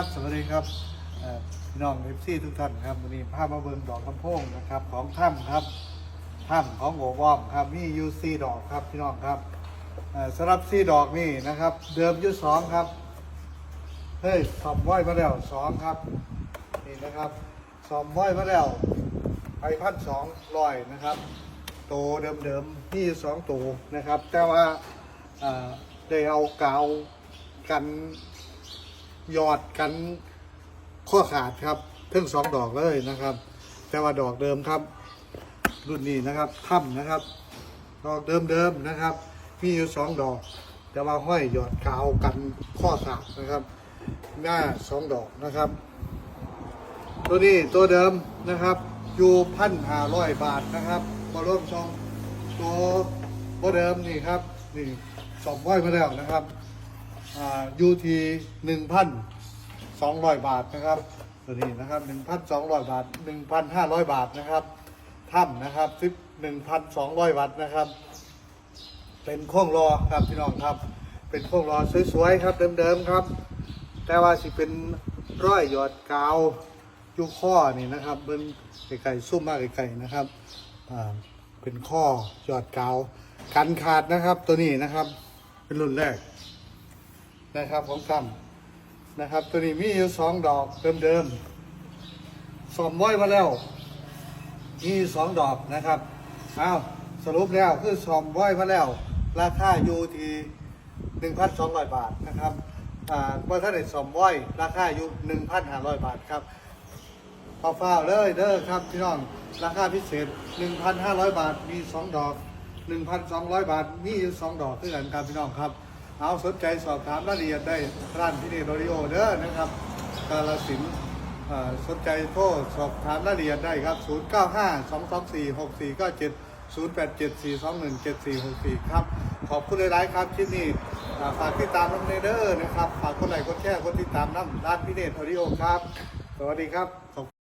ับสวัสดีครับพี่น้องเอฟซีทุกท่านครับวันนี้ภาพมาเบิงดอกลำโพงนะครับของถ้ำครับถ้ำของโอวอมครับมีอยูซีดอกครับพี่น้องครับสำหรับซีดอกนี่นะครับ เดิมยูสองครับเฮ้ยสอมว้อยมาแล้วสองครับนี่นะครับสอมว้อยมาแล้วไปพันสองร้อยนะครับโตเดิมๆที่สองโตนะครับ แต่ว่าได้เอากาวกัน ยอดกันข้อขาดครับทั้งสองดอกเลยนะครับ แต่ว่าดอกเดิมครับ รุ่นนี้นะครับถ้ำนะครับ ดอกเดิมๆนะครับ มีอยู่สองดอก แต่ว่าห้อยหยอดกาวกันข้อขาดนะครับ หน้าสองดอกนะครับ ตัวนี้ตัวเดิมนะครับ อยู่พันห้าร้อยบาทนะครับมาร่วมชมตัวตัวเดิมนี่ครับนี่สองร้อยมาแล้วนะครับ ยูทีหนึ่งพันสองร้อยบาทนะครับตัวนี้นะครับหนึ่งพันสองร้อยบาทหนึ่งพันห้าร้อยบาทนะครับถ้ำนะครับซิปหนึ่งพันสองร้อยวัตต์นะครับ เป็นโค้งรอครับพี่น้องครับ เป็นโค้งรอสวยๆครับเดิมๆครับ แต่ว่าสิเป็นร้อยหยอดกาวยูข้อนี่นะครับเบิ้งไก่ๆซุ่มมากไก่ๆนะครับอ่าเป็นข้อหยอดกาวกันขาดนะครับตัวนี้นะครับ เป็นรุ่นแรก นะครับของซ้ำนะครับ ตัวนี้มีอยู่สองดอกเดิมๆสอมไว้มาแล้ว มีสองดอกนะครับเอาสรุปแล้วคือสอมไว้มาแล้ว ราคาอยู่ที่หนึ่งพันสองร้อยบาทนะครับอ่าเมื่อท่านได้สอมไว้ราคาอยู่หนึ่งพันห้าร้อยบาทครับเฝ้าๆเลยเด้อครับพี่น้องราคาพิเศษ 1,500 บาทมีสองดอก 1,200 บาทมีอยู่สองดอกคือกันครับพี่น้องครับ เอาสนใจสอบถามรายละเอียดได้ร้านพี่เนตโรดิโอเด้อนะครับกาลสินสนใจโทรสอบถามรายละเอียดได้ครับ 0 9 5 2 2 4 6 4 9 7 0 8 7 4 2 1 7 4 6 4 ครับ ขอบคุณหลายๆครับที่นี่ฝากติดตามน้ำเนเดอร์นะครับ ฝากคนไหนคนแชร์คนติดตามน้ำร้านพี่เนตโรดิโอครับ สวัสดีครับ